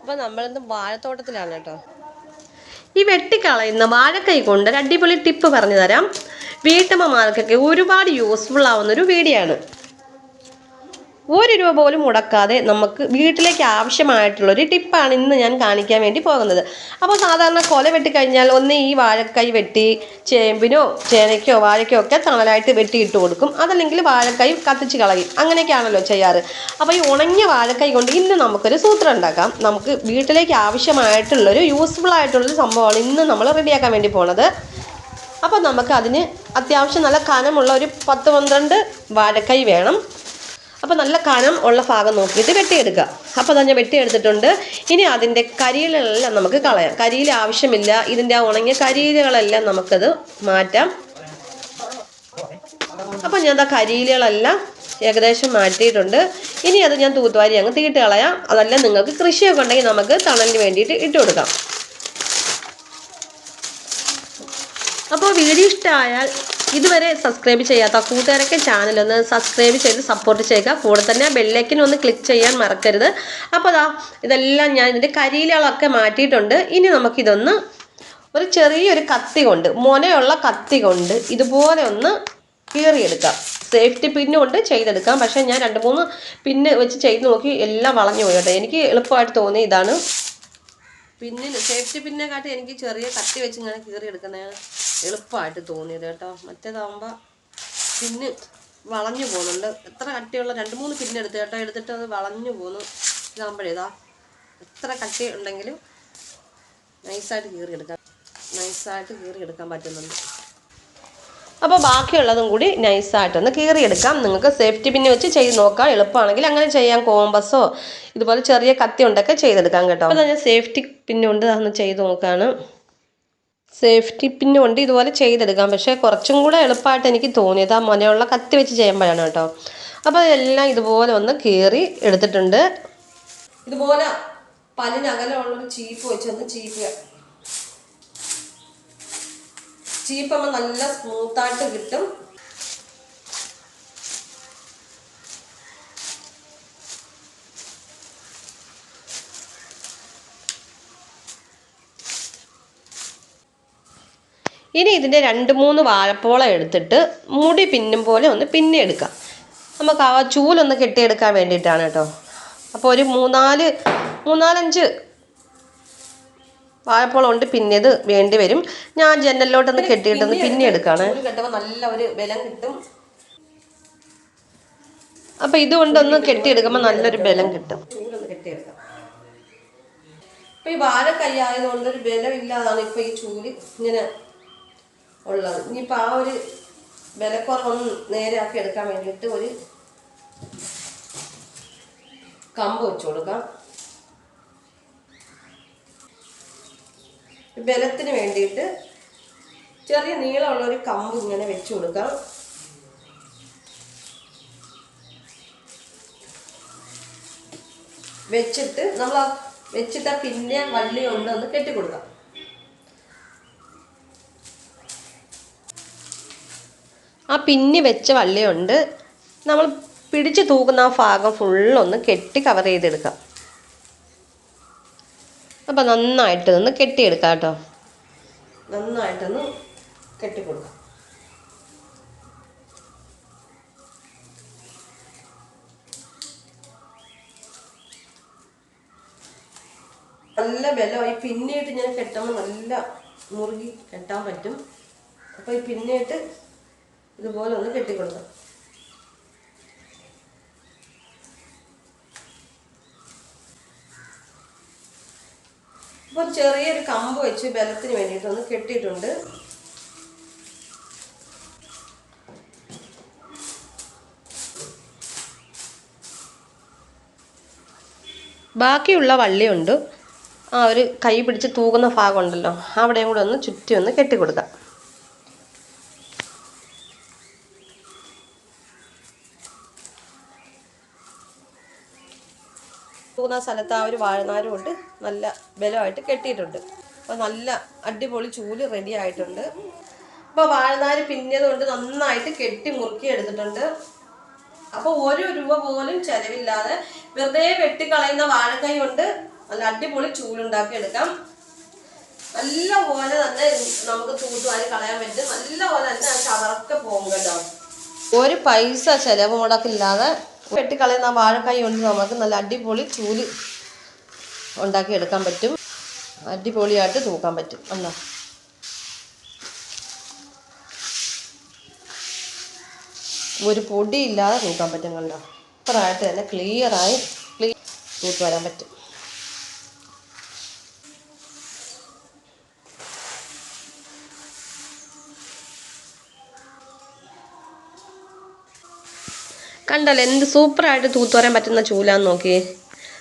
അപ്പോൾ നമ്മളിന്ന് വാഴത്തോട്ടത്തിലാണ് കേട്ടോ. ഈ വെട്ടിക്കളയുന്ന വാഴക്കൈ കൊണ്ട് ഒരു അടിപൊളി ടിപ്പ് പറഞ്ഞു തരാം വീട്ടമ്മമാർക്കൊക്കെ ഒരുപാട് യൂസ്ഫുൾ ആവുന്ന ഒരു വീഡിയോ ആണ്. ഒരു രൂപ പോലും മുടക്കാതെ നമുക്ക് വീട്ടിലേക്ക് ആവശ്യമായിട്ടുള്ള ഒരു ടിപ്പാണ് ഇന്ന് ഞാൻ കാണിക്കാൻ വേണ്ടി പോകുന്നത്. അപ്പോൾ സാധാരണ കൊല വെട്ടിക്കഴിഞ്ഞാൽ ഒന്ന് ഈ വാഴക്കൈ വെട്ടി ചേമ്പിനോ ചേനയ്ക്കോ വാഴയ്ക്കോ ഒക്കെ തണലായിട്ട് വെട്ടിയിട്ട് കൊടുക്കും. അതല്ലെങ്കിൽ വാഴക്കൈ കത്തിച്ച് കളയും. അങ്ങനെയൊക്കെയാണല്ലോ ചെയ്യാറ്. അപ്പോൾ ഈ ഉണങ്ങിയ വാഴക്കൈ കൊണ്ട് ഇന്ന് നമുക്കൊരു സൂത്രം ഉണ്ടാക്കാം. നമുക്ക് വീട്ടിലേക്ക് ആവശ്യമായിട്ടുള്ളൊരു യൂസ്ഫുൾ ആയിട്ടുള്ളൊരു സംഭവമാണ് ഇന്ന് നമ്മൾ റെഡിയാക്കാൻ വേണ്ടി പോണത്. അപ്പോൾ നമുക്ക് അതിന് അത്യാവശ്യം നല്ല കനമുള്ള ഒരു പത്ത് പന്ത്രണ്ട് വാഴക്കൈ വേണം. അപ്പോൾ നല്ല കനം ഉള്ള ഭാഗം നോക്കിയിട്ട് വെട്ടിയെടുക്കുക അപ്പോൾ ഞാൻ വെട്ടിയെടുത്തിട്ടുണ്ട്. ഇനി അതിന്റെ കരിയിലെല്ലാം നമുക്ക് കളയാം. കരിയിൽ ആവശ്യമില്ല. ഇതിന്റെ ആ ഉണങ്ങിയ കരിയിലുകളെല്ലാം നമുക്കത് മാറ്റാം. അപ്പോൾ ഞാൻ ആ കരിയിലുകളെല്ലാം ഏകദേശം മാറ്റിയിട്ടുണ്ട്. ഇനി അത് ഞാൻ തൂത്തുവാരി അങ്ങ് തീട്ട് കളയാം. അതല്ല നിങ്ങൾക്ക് കൃഷിയൊക്കെ ഉണ്ടെങ്കിൽ നമുക്ക് തണലിന് വേണ്ടിയിട്ട് ഇട്ട് കൊടുക്കാം. അപ്പോൾ വീഡിയോ ഇഷ്ടമായാൽ ഇതുവരെ സബ്സ്ക്രൈബ് ചെയ്യാത്ത കൂട്ടുകാരൊക്കെ ഒന്ന് സബ്സ്ക്രൈബ് ചെയ്ത് സപ്പോർട്ട് ചെയ്യുക. കൂടെ തന്നെ ബെല്ലൈക്കൻ ഒന്ന് ക്ലിക്ക് ചെയ്യാൻ മറക്കരുത്. അപ്പോൾ അതാ ഇതെല്ലാം ഞാൻ ഇതിന്റെ കരിയിലകളൊക്കെ മാറ്റിയിട്ടുണ്ട്. ഇനി നമുക്കിതൊന്ന് ഒരു ചെറിയൊരു കത്തി കൊണ്ട് മുനയുള്ള കത്തി കൊണ്ട് ഇതുപോലെ ഒന്ന് കീറിയെടുക്കാം. സേഫ്റ്റി പിന്നു കൊണ്ട് ചെയ്തെടുക്കാം. പക്ഷേ ഞാൻ രണ്ട് മൂന്ന് പിന്ന് വെച്ച് ചെയ്ത് നോക്കി എല്ലാം വളഞ്ഞു പോയി കേട്ടോ. എനിക്ക് എളുപ്പമായിട്ട് തോന്നി ഇതാണ്. പിന്നിന് സേഫ്റ്റി പിന്നെ കാട്ടി എനിക്ക് ചെറിയ കത്തി വെച്ച് ഇങ്ങനെ കീറി എടുക്കുന്നതാണ് എളുപ്പമായിട്ട് തോന്നിയത് കേട്ടോ. മറ്റേതാകുമ്പോൾ പിന്ന് വളഞ്ഞു പോകുന്നുണ്ട്. എത്ര കട്ടിയുള്ള രണ്ട് മൂന്ന് പിന്നെടുത്ത് കേട്ടോ. എടുത്തിട്ട് അത് വളഞ്ഞു പോകുന്നു ഇതാകുമ്പോഴേതാ എത്ര കട്ടി ഉണ്ടെങ്കിലും നൈസായിട്ട് കീറി എടുക്കാം നൈസായിട്ട് കീറി എടുക്കാൻ പറ്റുന്നുണ്ട്. അപ്പോൾ ബാക്കിയുള്ളതും കൂടി നൈസായിട്ടൊന്ന് കീറിയെടുക്കാം. നിങ്ങൾക്ക് സേഫ്റ്റി പിന്നെ വെച്ച് ചെയ്ത് നോക്കാം. എളുപ്പമാണെങ്കിൽ അങ്ങനെ ചെയ്യാം. കോമ്പസോ ഇതുപോലെ ചെറിയ കത്തി ഉണ്ടൊക്കെ ചെയ്തെടുക്കാം കേട്ടോ. അപ്പോൾ ഞാൻ സേഫ്റ്റി പിന്നെ ഉണ്ട്. അതൊന്ന് ചെയ്ത് നോക്കുകയാണ് സേഫ്റ്റി പിന്ന് കൊണ്ട് ഇതുപോലെ ചെയ്തെടുക്കാം. പക്ഷേ കുറച്ചും കൂടെ എളുപ്പമായിട്ട് എനിക്ക് തോന്നിയത് ആ മുനയുള്ള കത്തി വെച്ച് ചെയ്യുമ്പോഴാണ് കേട്ടോ. അപ്പോൾ അതെല്ലാം ഇതുപോലെ ഒന്ന് കീറി എടുത്തിട്ടുണ്ട്. ഇതുപോലെ പല്ലിനകലമുള്ളൊരു ചീപ്പ് വെച്ച് ഒന്ന് ചീപ്പ് ചീപ്പമ്മ നല്ല സ്മൂത്തായിട്ട് കിട്ടും. ഇനി ഇതിന്റെ രണ്ട് മൂന്ന് വാഴപ്പോളം എടുത്തിട്ട് മുടി പിന്നും പോലെ ഒന്ന് പിന്നെ എടുക്കാം. നമുക്ക് ആ ചൂലൊന്ന് കെട്ടിയെടുക്കാൻ വേണ്ടിയിട്ടാണ് കേട്ടോ. അപ്പോൾ ഒരു മൂന്നാൽ മൂന്നാലഞ്ച് വാഴപ്പോളം ഉണ്ട് പിന്നത് വേണ്ടി വരും. ഞാൻ ജനലിലോട്ടൊന്ന് കെട്ടിയിട്ടൊന്ന് പിന്നെ എടുക്കാണ്. കെട്ടുമ്പോൾ നല്ല ഒരു ബലം കിട്ടും. അപ്പം ഇതുകൊണ്ടൊന്ന് കെട്ടിയെടുക്കുമ്പോൾ നല്ലൊരു ബലം കിട്ടും. കെട്ടിയെടുക്കാം. ഇപ്പൊ ഈ വാഴക്കൈ ആയതുകൊണ്ട് ഒരു ബലം ഇല്ലാതാണ് ഇപ്പൊ ഈ ചൂൽ ഇങ്ങനെ ഉള്ളത്. ഇനിയിപ്പോൾ ആ ഒരു വിലക്കുറവൊന്ന് നേരെയാക്കി എടുക്കാൻ വേണ്ടിയിട്ട് ഒരു കമ്പ് വെച്ച് കൊടുക്കാം. ബലത്തിന് വേണ്ടിയിട്ട് ചെറിയ നീളമുള്ള ഒരു കമ്പ് ഇങ്ങനെ വെച്ച് കൊടുക്കാം. വെച്ചിട്ട് നമ്മൾ വെച്ചിട്ട് പിന്നെ വള്ളി ഉണ്ടെന്ന് കെട്ടിക്കൊടുക്കാം. ആ പിന്നി വെച്ച വള്ളിയുണ്ട്. നമ്മൾ പിടിച്ച് തൂക്കുന്ന ആ ഭാഗം ഫുള്ളൊന്ന് കെട്ടി കവർ ചെയ്തെടുക്കാം. അപ്പം നന്നായിട്ട് ഒന്ന് കെട്ടിയെടുക്കാം കേട്ടോ. നന്നായിട്ടൊന്ന് കെട്ടിക്കൊടുക്കാം. നല്ല ബലമായി പിന്നീട്ട് ഞാൻ കെട്ടുമ്പോൾ നല്ല മുറുകി കെട്ടാൻ പറ്റും. അപ്പോൾ ഈ പിന്നീട്ട് ഇതുപോലെ ഒന്ന് കെട്ടിക്കൊടുക്കാം. ഇപ്പോൾ ചെറിയൊരു കമ്പ് വെച്ച് ബലത്തിന് വേണ്ടിയിട്ട് ഒന്ന് കെട്ടിയിട്ടുണ്ട്. ബാക്കിയുള്ള വള്ളിയുണ്ട്. ആ ഒരു കൈ പിടിച്ച് തൂകുന്ന ഭാഗമുണ്ടല്ലോ. അവിടെയും കൂടെ ഒന്ന് ചുറ്റി ഒന്ന് കെട്ടിക്കൊടുക്കാം. തൂകുന്ന സ്ഥലത്ത് ആ ഒരു വാഴനാരും കൊണ്ട് നല്ല ബലമായിട്ട് കെട്ടിയിട്ടുണ്ട്. അപ്പോൾ നല്ല അടിപൊളി ചൂൽ റെഡി ആയിട്ടുണ്ട്. അപ്പോൾ വാഴനാര് പിന്നിയത് കൊണ്ട് നന്നായിട്ട് കെട്ടി മുറുക്കി എടുത്തിട്ടുണ്ട്. അപ്പോൾ ഓരോ രൂപ പോലും ചിലവില്ലാതെ വെറുതെ വെട്ടിക്കളയുന്ന വാഴക്കൈ കൊണ്ട് നല്ല അടിപൊളി ചൂലുണ്ടാക്കി എടുക്കാം. നല്ല പോലെ തന്നെ നമുക്ക് തൂത്തുവാരി കളയാൻ പറ്റും. നല്ല പോലെ തന്നെ ആ ചവറൊക്കെ പോകും കേട്ടോ. ഒരു പൈസ ചെലവ് മുടക്കില്ലാതെ വെട്ടിക്കളയുന്ന ആ വാഴക്കായ കൊണ്ട് നമുക്ക് നല്ല അടിപൊളി ചൂൽ ഉണ്ടാക്കി എടുക്കാൻ പറ്റും. അടിപൊളിയായിട്ട് തൂക്കാൻ പറ്റും. അല്ല ഒരു പൊടിയില്ലാതെ തൂക്കാൻ പറ്റും കണ്ടോ? സൂപ്പറായിട്ട് തന്നെ ക്ലിയറായി ക്ലീ തൂത്ത് വരാൻ പറ്റും. കണ്ടല്ലോ എന്ത് സൂപ്പറായിട്ട് തൂത്തുവരാൻ പറ്റുന്ന ചൂലാന്ന് നോക്കി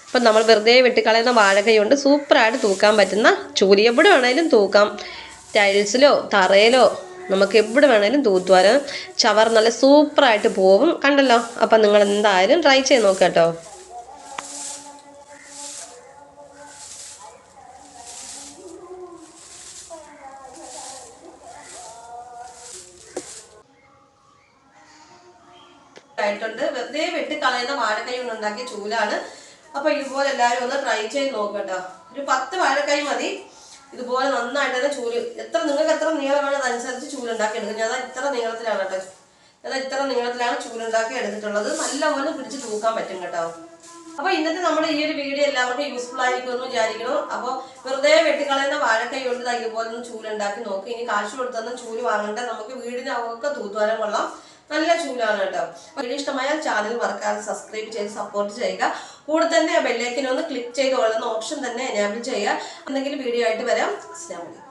അപ്പം നമ്മൾ വെറുതെ വെട്ടിക്കളയുന്ന വാഴകൈ സൂപ്പറായിട്ട് തൂക്കാൻ പറ്റുന്ന ചൂലി. എവിടെ വേണേലും തൂക്കാം. ടൈൽസിലോ തറയിലോ നമുക്ക് എവിടെ വേണേലും തൂത്തുവരാം. ചവർ നല്ല സൂപ്പറായിട്ട് പോവും. കണ്ടല്ലോ? അപ്പം നിങ്ങൾ എന്തായാലും ട്രൈ ചെയ്ത് നോക്കാം കേട്ടോ. ആയിട്ടുണ്ട്. വെറുതെ വെട്ടിക്കളയുന്ന വാഴക്കൈ കൊണ്ട് ഉണ്ടാക്കിയ ചൂലാണ്. അപ്പൊ ഇതുപോലെ എല്ലാവരും ഒന്ന് ട്രൈ ചെയ്ത് നോക്കട്ടോ ഒരു പത്ത് വാഴക്കൈ മതി. ഇതുപോലെ നന്നായിട്ട് തന്നെ ചൂൽ. എത്ര നിങ്ങൾക്ക് എത്ര നീളമാണ് അതനുസരിച്ച് ചൂലുണ്ടാക്കി ഞാൻ ഇത്ര നീളത്തിലാണ് കേട്ടോ. ഞാൻ ഇത്ര നീളത്തിലാണ് ചൂലുണ്ടാക്കി എടുത്തിട്ടുള്ളത്. നല്ലപോലെ പിടിച്ച് തൂക്കാൻ പറ്റും കേട്ടോ. അപ്പൊ ഇന്നത്തെ നമ്മുടെ ഈ ഒരു വീഡിയോ എല്ലാവർക്കും യൂസ്ഫുൾ ആയിരിക്കും എന്ന് വിചാരിക്കുന്നു. അപ്പൊ വെറുതെ വെട്ടിക്കളയുന്ന വാഴക്കൈ കൊണ്ട് ഇതുപോലെ ഒന്ന് ചൂലുണ്ടാക്കി നോക്കി. ഇനി കാശ് കൊടുത്തൊന്നും ചൂൽ വാങ്ങണ്ട. നമുക്ക് വീടിനൊക്കെ തൂത്തുവരാൻ കൊള്ളാം. നല്ല ചൂലാണ് കേട്ടോ. വീഡിയോ ഇഷ്ടമായാൽ ചാനൽ മറക്കാതെ സബ്സ്ക്രൈബ് ചെയ്ത് സപ്പോർട്ട് ചെയ്യുക. കൂടെ തന്നെ ആ ബെല്ലൈക്കൻ ഒന്ന് ക്ലിക്ക് ചെയ്ത് കൊള്ളുന്ന ഓപ്ഷൻ തന്നെ എനാബിൾ ചെയ്യുക. എന്തെങ്കിലും വീഡിയോ ആയിട്ട് വരാം. അസ്ലാമലൈക്കും